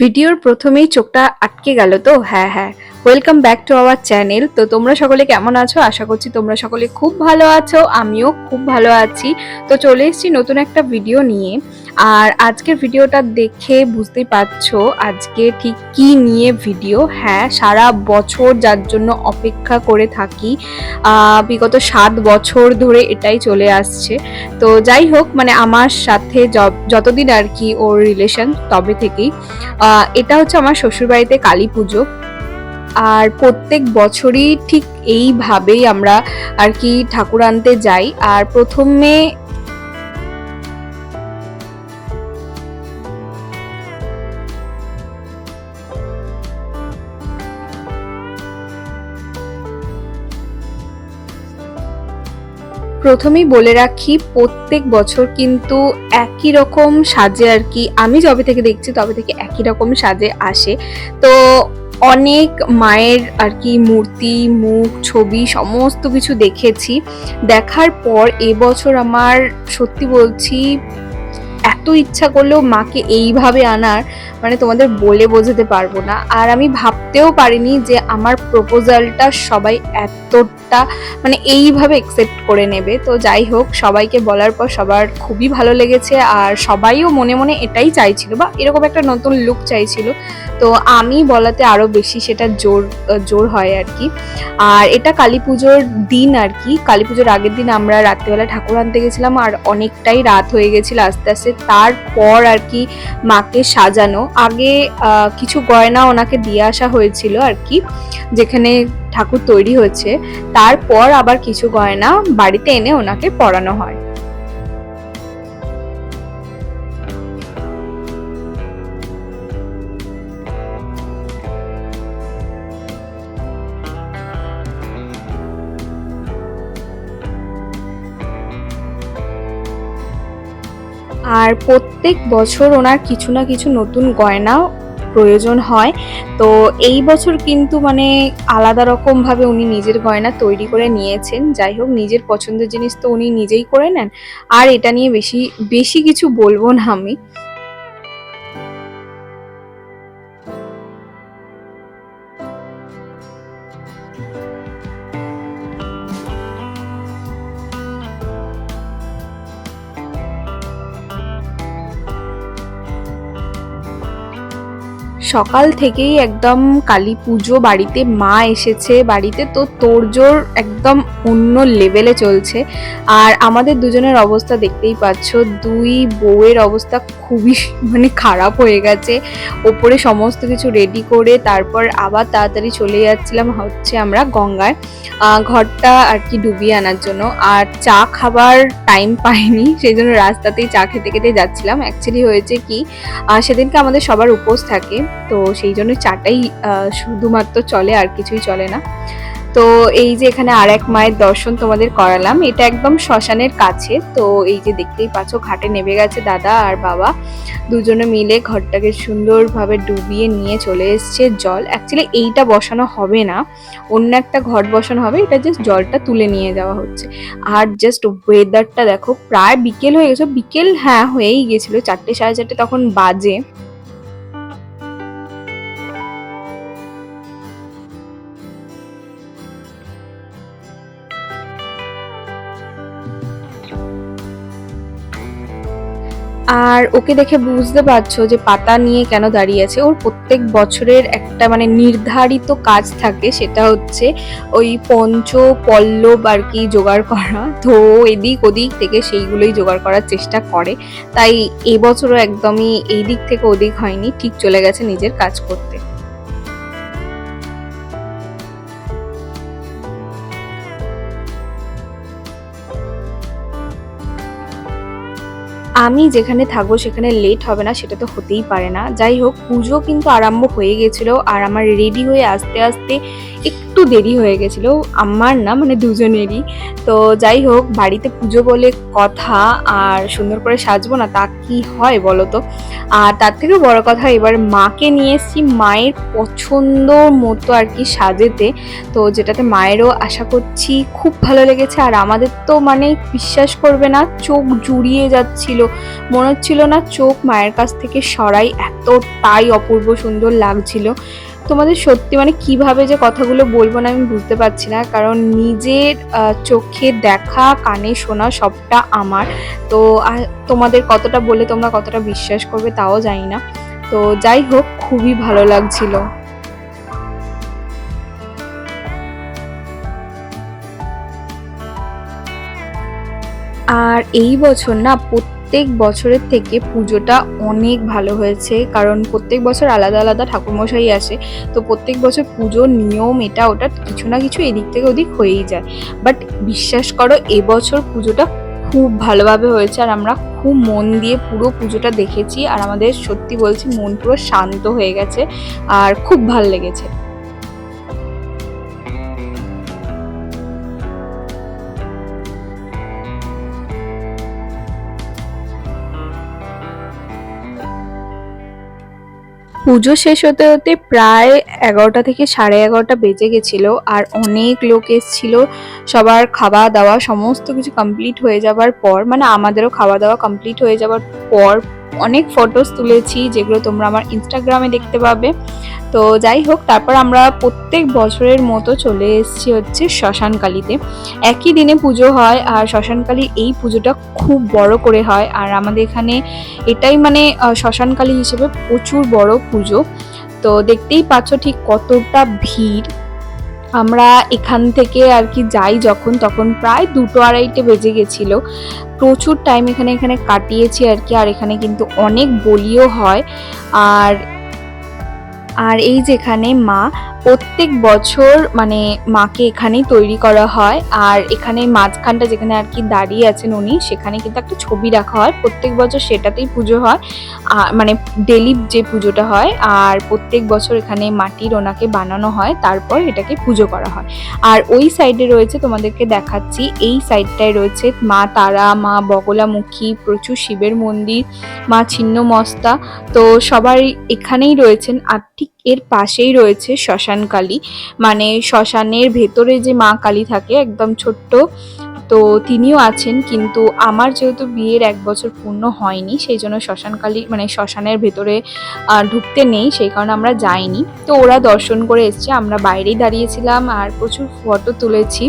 ভিডিওর প্রথমেই চোখটা আটকে গেল তো? হ্যাঁ হ্যাঁ। Welcome back to our channel তো তোমরা সকলে কেমন আছো? আশা করছি তোমরা সকলে খুব ভালো আছো, আমিও খুব ভালো আছি। তো চলে এসেছি নতুন একটা ভিডিও নিয়ে। আর আজকের ভিডিওটা দেখে বুঝতেই পারছ আজকে ঠিক কি নিয়ে ভিডিও হ্যাঁ সারা বছর যার জন্য অপেক্ষা করে থাকি বিগত সাত বছর ধরে এটাই চলে আসছে। তো যাই হোক মানে আমার সাথে যতদিন আর কি ওর রিলেশন তবে থেকেই। এটা হচ্ছে আমার শ্বশুরবাড়িতে কালী পুজো। আর প্রত্যেক বছরই ঠিক এইভাবেই আমরা আর কি ঠাকুর আনতে যাই। আর প্রথমে প্রথমেই বলে রাখি, প্রত্যেক বছর কিন্তু একই রকম সাজে আর কি। আমি যবে থেকে দেখছি তবে থেকে একই রকম সাজে আসে। তো অনেক মায়ের আর কি মূর্তি, মুখ, ছবি সমস্ত কিছু দেখেছি। দেখার পর এবছর আমার, সত্যি বলছি এত ইচ্ছা করলেও মাকে এইভাবে আনার মানে তোমাদের বলে বোঝাতে পারব না। আর আমি ভাবতেও পারিনি যে আমার প্রপোজালটা সবাই এতটা মানে এইভাবে একসেপ্ট করে নেবে। তো যাই হোক, সবাইকে বলার পর সবার খুবই ভালো লেগেছে আর সবাইও মনে মনে এটাই চাইছিল বা এরকম একটা নতুন লুক চাইছিল। তো আমি বলাতে আরও বেশি সেটা জোর জোর হয় আর কি। আর এটা কালী পুজোর দিন আর কি। কালী পুজোর আগের দিন আমরা রাত্রিবেলা ঠাকুর আনতে গেছিলাম আর অনেকটাই রাত হয়ে গেছিল আস্তে আস্তে তারপর আর কি মাকে সাজানো। আগে কিছু গয়না ওনাকে দিয়ে আসা হয়েছিল আর কি, যেখানে ঠাকুর তৈরি হয়েছে। তারপর আবার কিছু গয়না বাড়িতে এনে ওনাকে পরানো হয়। আর প্রত্যেক বছর ওনার কিছু না কিছু নতুন গয়না প্রয়োজন হয়। তো এই বছর কিন্তু মানে আলাদা রকমভাবে উনি নিজের গয়না তৈরি করে নিয়েছেন। যাই হোক, নিজের পছন্দের জিনিস তো উনি নিজেই করে নেন। আর এটা নিয়ে বেশি বেশি কিছু বলব না আমি। সকাল থেকেই একদম কালী পুজো বাড়িতে মা এসেছে। বাড়িতে তো তোড়জোড় একদম অন্য লেভেলে চলছে। আর আমাদের দুজনের অবস্থা দেখতেই পাচ্ছ, দুই বউয়ের অবস্থা খুবই মানে খারাপ হয়ে গেছে। ওপরে সমস্ত কিছু রেডি করে তারপর আবার তাড়াতাড়ি চলে যাচ্ছিলাম হচ্ছে আমরা গঙ্গায় ঘরটা আর কি ডুবিয়ে আনার জন্য। আর চা খাবার টাইম পাইনি সেই জন্য রাস্তাতেই চা খেতে খেতে যাচ্ছিলাম। অ্যাকচুয়ালি হয়েছে কি সেদিনকে আমাদের সবার উপোস থাকে। তো সেই জন্য চাটাই শুধুমাত্র চলে, আর কিছুই চলে না। তো এই যে এখানে আর এক মায়ের দর্শন তোমাদের করালাম, এটা একদম শ্মশানের কাছে। তো এই যে দেখতেই পাচ্ছ, ঘাটে নেমে গেছে দাদা আর বাবা। দুজনে মিলে ঘরটাকে সুন্দরভাবে ডুবিয়ে নিয়ে চলে এসছে জল। অ্যাকচুয়ালি এইটা বসানো হবে না। অন্য একটা ঘর বসানো হবে, এটা জাস্ট জলটা তুলে নিয়ে যাওয়া হচ্ছে। আর জাস্ট ওয়েদারটা দেখো, প্রায় বিকেল হয়ে গেছে। বিকেল হ্যাঁ হয়েই গেছিল। চারটে সাড়ে চারটে তখন বাজে। আর ওকে দেখে বুঝতে পারছ যে পাতা নিয়ে কেন দাঁড়িয়ে আছে। ওর প্রত্যেক বছরের একটা মানে নির্ধারিত কাজ থাকে, সেটা হচ্ছে ওই পঞ্চ পল্লব আর কি জোগাড় করা। তো এদিক ওদিক থেকে সেইগুলোই জোগাড় করার চেষ্টা করে। তাই এবছরও একদমই এই দিক থেকে ওদিক হয়নি, ঠিক চলে গেছে নিজের কাজ করতে। আমি যেখানে থাকব সেখানে লেট হবে না, সেটা তো হতেই পারে না। যাই হোক, পুজো কিন্তু আরম্ভ হয়ে গেছিল আর আমার রেডি হয়ে আস্তে আস্তে একটু দেরি হয়ে গেছিল। আমার না মানে দুজনেরই। তো যাই হোক, বাড়িতে পুজো বলে কথা আর সুন্দর করে সাজবো না, তা কি হয় বলো তো? আর তার থেকে বড় কথা, এবার মাকে নিয়ে এসেছি মায়ের পছন্দ মতো আর কি সাজেতে। তো যেটাতে মায়েরও আশা করছি খুব ভালো লেগেছে, আর আমাদের তো মানে বিশ্বাস করবে না, চোখ জুড়িয়ে যাচ্ছিল। মনে হচ্ছিল না চোখ মায়ের কাছ থেকে সরাই, এতটাই অপূর্ব সুন্দর লাগছিল। তোমাদের সত্যি মানে কীভাবে যে কথাগুলো বলব না আমি বুঝতে পারছি না, কারণ নিজের চোখে দেখা, কানে শোনা সবটা আমার। তো তোমাদের কতটা বলে তোমরা কতটা বিশ্বাস করবে তাও জানি না। তো যাই হোক, খুবই ভালো লাগছিল। আর এই বছর না প্রত্যেক বছরের থেকে পুজোটা অনেক ভালো হয়েছে, কারণ প্রত্যেক বছর আলাদা আলাদা ঠাকুরমশাই আসে, তো প্রত্যেক বছর পুজোর নিয়ম এটা ওটা কিছু না কিছু এদিক থেকে ওদিক হয়েই যায়। বাট বিশ্বাস করো, এবছর পুজোটা খুব ভালোভাবে হয়েছে আর আমরা খুব মন দিয়ে পুরো পুজোটা দেখেছি আর আমাদের সত্যি বলছি মন পুরো শান্ত হয়ে গেছে আর খুব ভালো লেগেছে। পুজো শেষ হতে হতে প্রায় এগারোটা থেকে সাড়ে এগারোটা বেজে গেছিল আর অনেক লোক এসেছিল। সবার খাওয়া দাওয়া সমস্ত কিছু কমপ্লিট হয়ে যাবার পর মানে আমাদেরও খাওয়া দাওয়া কমপ্লিট হয়ে যাবার পর অনেক ফটোস তুলেছি যেগুলো তোমরা আমার ইনস্টাগ্রামে দেখতে পাবে। তো যাই হোক, তারপর আমরা প্রত্যেক বছরের মতো চলে এসেছি হচ্ছে শ্মশানকালীতে। একই দিনে পুজো হয় আর শ্মশানকালীর এই পুজোটা খুব বড় করে হয়। আর আমাদের এখানে এটাই মানে শ্মশানকালী হিসেবে প্রচুর বড় পুজো। তো দেখতেই পাচ্ছ ঠিক কতটা ভিড়। আমরা এখান থেকে আর কি যাই যখন, তখন প্রায় দুটো আড়াইটে বেজে গেছিল। প্রচুর টাইম এখানে এখানে কাটিয়েছি আর কি, আর এখানে কিন্তু অনেক বলিও হয়। আর আর এই যেখানে মা প্রত্যেক বছর মানে মাকে এখানেই তৈরি করা হয়, আর এখানে মাঝখানটা যেখানে আর কি দাঁড়িয়ে আছেন উনি, সেখানে কিন্তু একটা ছবি রাখা হয়। প্রত্যেক বছর সেটাতেই পুজো হয়। মানে ডেলি যে পুজোটা হয়, আর প্রত্যেক বছর এখানে মাটির ওনাকে বানানো হয়, তারপর এটাকে পুজো করা হয়। আর ওই সাইডে রয়েছে, তোমাদেরকে দেখাচ্ছি, এই সাইডটায় রয়েছে মা তারা, মা বগলামুখী, প্রচুর শিবের মন্দির, মা ছিন্নমস্তা। তো সবাই এখানেই রয়েছেন, আর ঠিক এর পাশেই রয়েছে শ্মশান কালী। মানে শ্মশানের ভেতরে যে মা কালী থাকে, একদম ছোট্ট, তো তিনিও আছেন, কিন্তু আমার যেহেতু বিয়ের এক বছর পূর্ণ হয়নি, সেই জন্য শ্মশানকালী মানে শ্মশানের ভেতরে ঢুকতে নেই, সেই কারণে আমরা যাইনি। তো ওরা দর্শন করে এসছে, আমরা বাইরেই দাঁড়িয়েছিলাম, আর প্রচুর ফটো তুলেছি।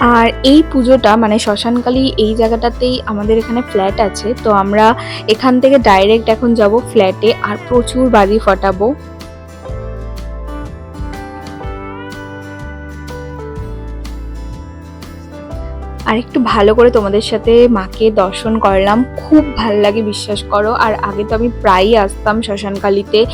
আর এই পুজোটা মানে শ্মশানকালী এই জায়গাটাতেই আমাদের এখানে ফ্ল্যাট আছে। তো আমরা এখান থেকে ডাইরেক্ট এখন যাব ফ্ল্যাটে আর প্রচুর বাজি ফাটাবো। আর একটু ভালো করে তোমাদের সাথে মাকে দর্শন করলাম। খুব ভালো লাগে, বিশ্বাস করো। আর আগে তো আমি প্রায়ই আসতাম শ্মশানকালীতে।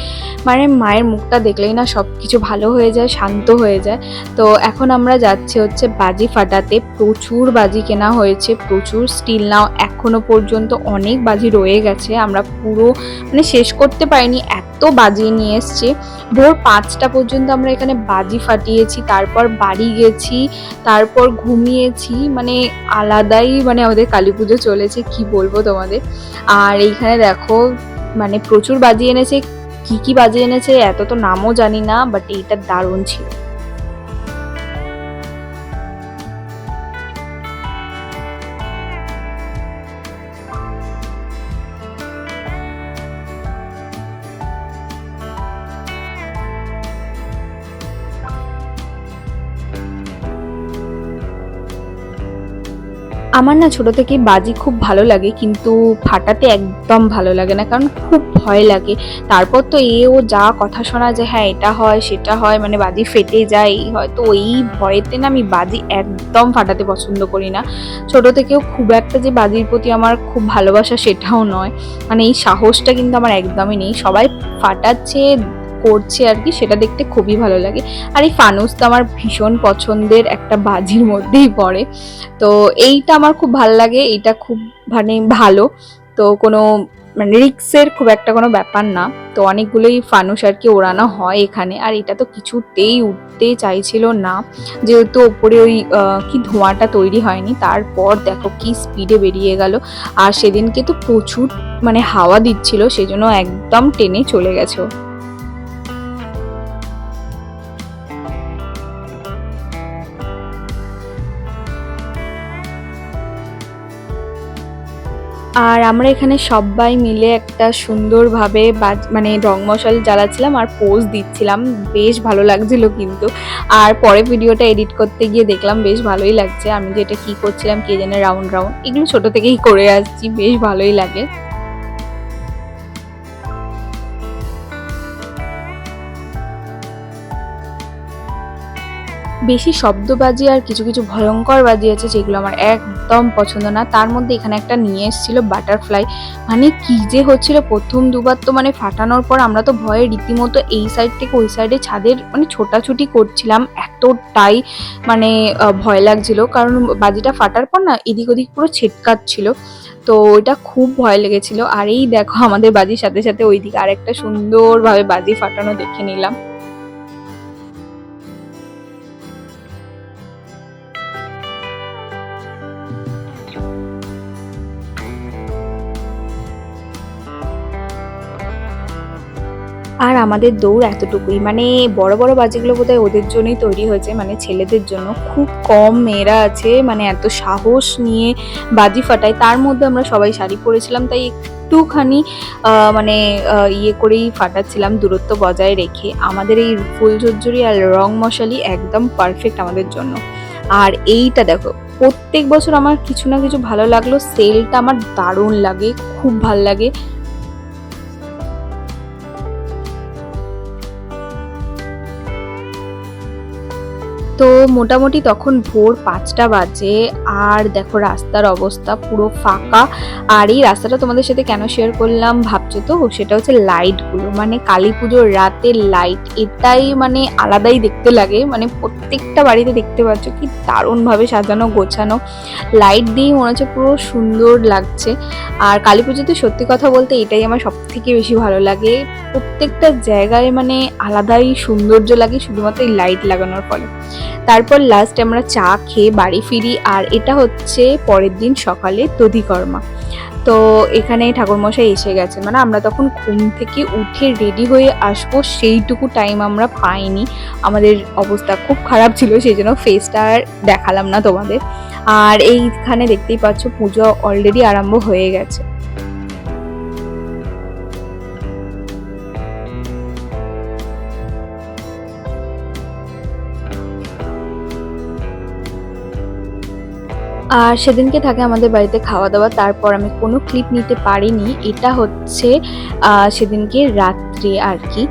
মানে মায়ের মুখটা দেখলেই না সব কিছু ভালো হয়ে যায়, শান্ত হয়ে যায়। তো এখন আমরা যাচ্ছি হচ্ছে বাজি ফাটাতে। প্রচুর বাজি কেনা হয়েছে, প্রচুর স্টিল নাও এখনও পর্যন্ত অনেক বাজি রয়ে গেছে। আমরা পুরো মানে শেষ করতে পারিনি, এত বাজি নিয়ে এসছে। ভোর পাঁচটা পর্যন্ত আমরা এখানে বাজি ফাটিয়েছি, তারপর বাড়ি গেছি, তারপর ঘুমিয়েছি। মানে আলাদাই মানে আমাদের কালী পুজো চলেছে, কি বলব তোমাদের? আর এইখানে দেখো মানে প্রচুর বাজিয়ে এনেছে, কি কি বাজিয়ে এনেছে, এত তো নামও জানি না বাট এইটা দারুণ ছিল। আমার না ছোট থেকে বাজি খুব ভালো লাগে, কিন্তু ফাটাতে একদম ভালো লাগে না, কারণ খুব ভয় লাগে। তারপর তো এও যা কথা শোনা যে হ্যাঁ এটা হয়, সেটা হয় মানে বাজি ফেটে যায় হয়। তো এই ভয়েতে না আমি বাজি একদম ফাটাতে পছন্দ করি না। ছোট থেকেও খুব একটা যে বাজির প্রতি আমার খুব ভালোবাসা, সেটাও নয়। মানে এই সাহসটা কিন্তু আমার একদমই নেই। সবাই ফাটাচ্ছে করছে আর কি, সেটা দেখতে খুবই ভালো লাগে। আর এই ফানুস তো আমার ভীষণ পছন্দের একটা বাজির মধ্যেই পড়ে। তো এইটা আমার খুব ভালো লাগে, এইটা খুব মানে ভালো। তো কোনো মানে রিক্সের খুব একটা কোনো ব্যাপার না। তো অনেকগুলোই ফানুস আর কি ওড়ানো হয় এখানে। আর এটা তো কিছুতেই উঠতে চাইছিল না। যেহেতু ওপরে ওই কি ধোঁয়াটা তৈরি হয়নি, তারপর দেখো কি স্পিডে বেরিয়ে গেল। আর সেদিনকে তো প্রচুর মানে হাওয়া দিচ্ছিল, সেজন্য একদম টেনে চলে গেছে আর আমরা এখানে সবাই মিলে একটা সুন্দরভাবে মানে রং মশাল জ্বালাচ্ছিলাম আর পোজ দিচ্ছিলাম। বেশ ভালো লাগছিল কিন্তু। আর পরে ভিডিওটা এডিট করতে গিয়ে দেখলাম বেশ ভালোই লাগছে। আমি যেটা কি করছিলাম কে জানে রাউন্ড রাউন্ড এগুলো ছোট থেকেই করে আসছি। বেশ ভালোই লাগে। বেশি শব্দবাজি আর কিছু কিছু ভয়ঙ্কর বাজি আছে যেগুলো আমার একদম পছন্দ না। তার মধ্যে এখানে একটা নিয়ে এসেছিল বাটারফ্লাই। মানে কি যে হচ্ছিল, প্রথম দুবার তো মানে ফাটানোর পর আমরা তো ভয়ে রীতিমতো এই সাইড থেকে ওই সাইডে ছাদের মানে ছোটাছুটি করছিলাম এতটাই মানে ভয় লাগছিল। কারণ বাজিটা ফাটার পর না এদিক ওদিক পুরো ছিটকাচ্ছিল। তো ওইটা খুব ভয় লেগেছিল। আর এই দেখো আমাদের বাজির সাথে সাথে ওইদিকে আরেকটা সুন্দরভাবে বাজি ফাটানো দেখে নিলাম। আর আমাদের দৌড় এতটুকুই। মানে বড় বড় বাজিগুলো বোধহয় ওদের জন্যই তৈরি হয়েছে মানে ছেলেদের জন্য। খুব কম মেয়েরা আছে মানে এত সাহস নিয়ে বাজি ফাটায়। তার মধ্যে আমরা সবাই শাড়ি পরেছিলাম, তাই একটুখানি মানে ইয়ে করেই ফাটাচ্ছিলাম, দূরত্ব বজায় রেখে। আমাদের এই ফুলঝুরঝুরি আর রং মশালি একদম পারফেক্ট আমাদের জন্য। আর এইটা দেখো, প্রত্যেক বছর আমার কিছু না কিছু ভালো লাগল। সেলটা আমার দারুণ লাগে, খুব ভালো লাগে। তো মোটামুটি তখন ভোর পাঁচটা বাজে। আর দেখো রাস্তার অবস্থা পুরো ফাঁকা। আর এই রাস্তাটা তোমাদের সাথে কেন শেয়ার করলাম ভাবছ তো? সেটা হচ্ছে লাইটগুলো মানে কালী পুজোর রাতের লাইট এটাই মানে আলাদাই দেখতে লাগে। মানে প্রত্যেকটা বাড়িতে দেখতে পাচ্ছ কি দারুণভাবে সাজানো, গোছানো। লাইট দিয়ে মনে হচ্ছে পুরো সুন্দর লাগছে। আর কালী পুজোতে সত্যি কথা বলতে এটাই আমার সব থেকে বেশি ভালো লাগে। প্রত্যেকটা জায়গায় মানে আলাদাই সৌন্দর্য লাগে শুধুমাত্র এই লাইট লাগানোর ফলে। তারপর লাস্ট আমরা চা খেয়ে বাড়ি ফিরি, আর এটা হচ্ছে পরের দিন সকালে দধিকর্মা। তো এখানে ঠাকুরমশাই এসে গেছে মানে আমরা তখন ঘুম থেকে উঠে রেডি হয়ে আসব, সেইটুকু টাইম আমরা পাইনি। আমাদের অবস্থা খুব খারাপ ছিল সেই জন্য ফেসটা আর দেখালাম না তোমাদের। আর এইখানে দেখতেই পাচ্ছ, পুজো অলরেডি আরম্ভ হয়ে গেছে। আর সেদিনকে থাকে আমাদের বাড়িতে খাওয়া দাওয়া। তারপর আমি কোনো ক্লিপ নিতে পারিনি। এটা হচ্ছে সেদিনকে রাত্রে আর কি।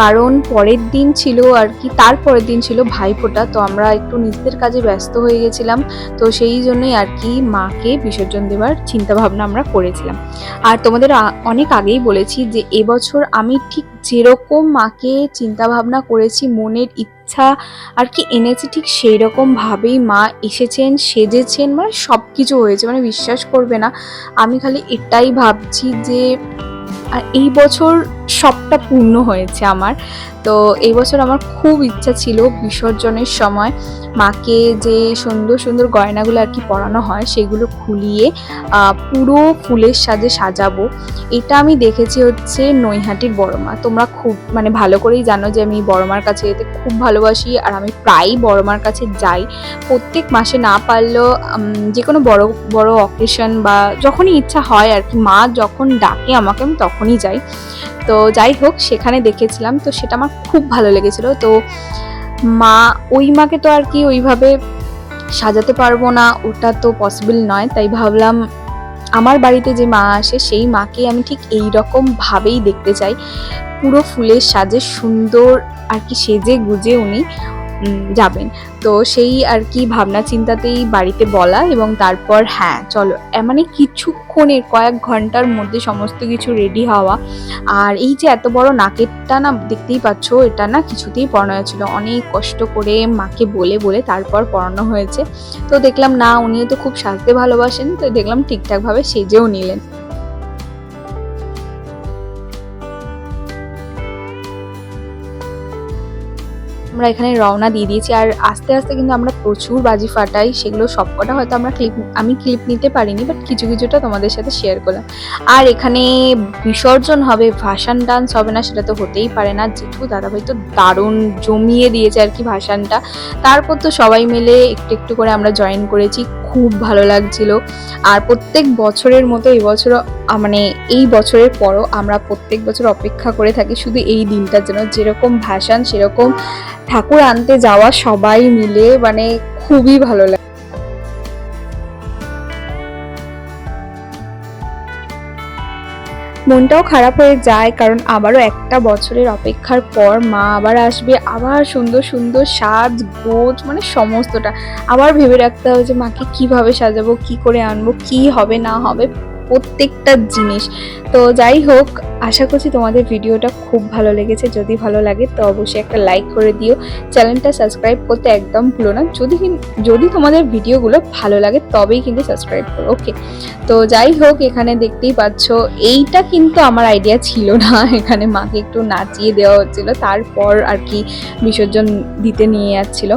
কারণ পরের দিন ছিল আর কি, তার পরের দিন ছিল ভাইফোঁটা। তো আমরা একটু নিজেদের কাজে ব্যস্ত হয়ে গেছিলাম। তো সেই জন্যই আর কি মাকে বিসর্জন দেওয়ার চিন্তাভাবনা আমরা করেছিলাম। আর তোমাদের অনেক আগেই বলেছি যে, এবছর আমি ঠিক যেরকম মাকে চিন্তাভাবনা করেছি, মনের ইচ্ছা আর কি এনেছে ঠিক সেই রকমভাবেই মা এসেছেন, সেজেছেন মানে সব কিছু হয়েছে মানে বিশ্বাস করবে না। আমি খালি এটাই ভাবছি যে আর এই বছর সবটা পূর্ণ হয়েছে আমার। তো এই বছর আমার খুব ইচ্ছা ছিল বিসর্জনের সময় মাকে যে সুন্দর সুন্দর গয়নাগুলো আর কি পরানো হয় সেগুলো খুলিয়ে পুরো ফুলের সাজে সাজাবো। এটা আমি দেখেছি হচ্ছে নৈহাটির বড়মা। তোমরা খুব মানে ভালো করেই জানো যে আমি বড়মার কাছে যেতে খুব ভালোবাসি আর আমি প্রায়ই বড়মার কাছে যাই। প্রত্যেক মাসে না পারলেও যে কোনো বড় বড় অকেশন বা যখনই ইচ্ছা হয় আর কি, মা যখন ডাকে আমাকে, আমি তখনই যাই। তো যাই হোক, সেখানে দেখেছিলাম, তো সেটা আমার খুব ভালো লেগেছিল। তো মা, ওই মাকে তো আর কি ওইভাবে সাজাতে পারব না, ওটা তো পসিবল নয়। তাই ভাবলাম, আমার বাড়িতে যে মা আসে, সেই মাকে আমি ঠিক এই রকম ভাবেই দেখতে চাই। পুরো ফুলের সাজে সুন্দর আর কি সেজে গুজে উনি যাবেন। তো সেই আর কি ভাবনা চিন্তাতেই বাড়িতে বলা এবং তারপর হ্যাঁ চলো। মানে কিছুক্ষণের, কয়েক ঘণ্টার মধ্যে সমস্ত কিছু রেডি হওয়া। আর এই যে এত বড় নাকেরটা না, দেখতেই পাচ্ছ, এটা না কিছুতেই পড়ানো হয়েছিল। অনেক কষ্ট করে মাকে বলে বলে তারপর পড়ানো হয়েছে। তো দেখলাম, না, উনিও তো খুব সাজতে ভালোবাসেন। তো দেখলাম ঠিকঠাকভাবে সেজেও নিলেন। আমরা এখানে রওনা দিয়ে দিয়েছি। আর আস্তে আস্তে কিন্তু আমরা প্রচুর বাজি ফাটাই। সেগুলো সবকটা হয়তো আমরা ক্লিপ, আমি ক্লিপ নিতে পারিনি বাট কিছু, কিছুটা তোমাদের সাথে শেয়ার করলাম। আর এখানে বিসর্জন হবে, ভাসান ডান্স হবে না, সেটা তো হতেই পারে না। জেঠু দাদাভাই তো দারুণ জমিয়ে দিয়েছে আর কি ভাসানটা। তারপর তো সবাই মিলে একটু একটু করে আমরা জয়েন করেছি। খুব ভালো লাগছিল। আর প্রত্যেক বছরের মতো এই বছর মানে এই বছরের পরও আমরা প্রত্যেক বছর অপেক্ষা করে থাকি শুধু এই দিনটার জন্য। যেরকম ভাসান, সেরকম ঠাকুর আনতে যাওয়া সবাই মিলে মানে খুবই ভালো লাগে মনটাও খারাপ হয়ে যায়, কারণ আবারও একটা বছরের অপেক্ষার পর মা আবার আসবে, আবার সুন্দর সুন্দর সাজ, গোজ মানে সমস্তটা। আবার ভেবে রাখতে হবে যে মাকে কীভাবে সাজাবো, কি করে আনব, কি হবে, না হবে, প্রত্যেকটা জিনিস। তো যাই হোক, আশা করছি তোমাদের ভিডিওটা খুব ভালো লেগেছে। যদি ভালো লাগে তো অবশ্যই একটা লাইক করে দিও। চ্যানেলটা সাবস্ক্রাইব করতে একদম ভুলো না। যদি যদি তোমাদের ভিডিওগুলো ভালো লাগে তবেই কিন্তু সাবস্ক্রাইব করো ওকে তো যাই হোক, এখানে দেখতেই পাচ্ছ, এইটা কিন্তু আমার আইডিয়া ছিল না। এখানে মাকে একটু নাচিয়ে দেওয়া হচ্ছিল, তারপর আর কি বিসর্জন দিতে নিয়ে যাচ্ছিল।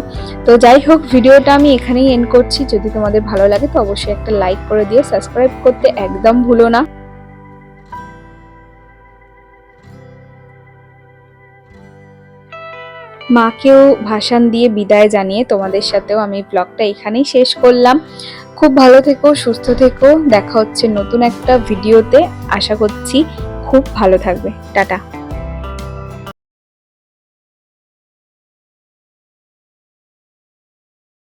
তো যাই হোক, ভিডিওটা আমি এখানেই এন্ড করছি। যদি তোমাদের ভালো লাগে তো অবশ্যই একটা লাইক করে দিও। সাবস্ক্রাইব করতে একদম ভুলো না। মাকেও ভাষণ দিয়ে বিদায় জানিয়ে তোমাদের সাথেও আমি ব্লগটা এখানেই শেষ করলাম। খুব ভালো থেকো, সুস্থ থেকো, দেখা হচ্ছে নতুন একটা ভিডিওতে আশা করছি খুব ভালো থাকবে। টাটা।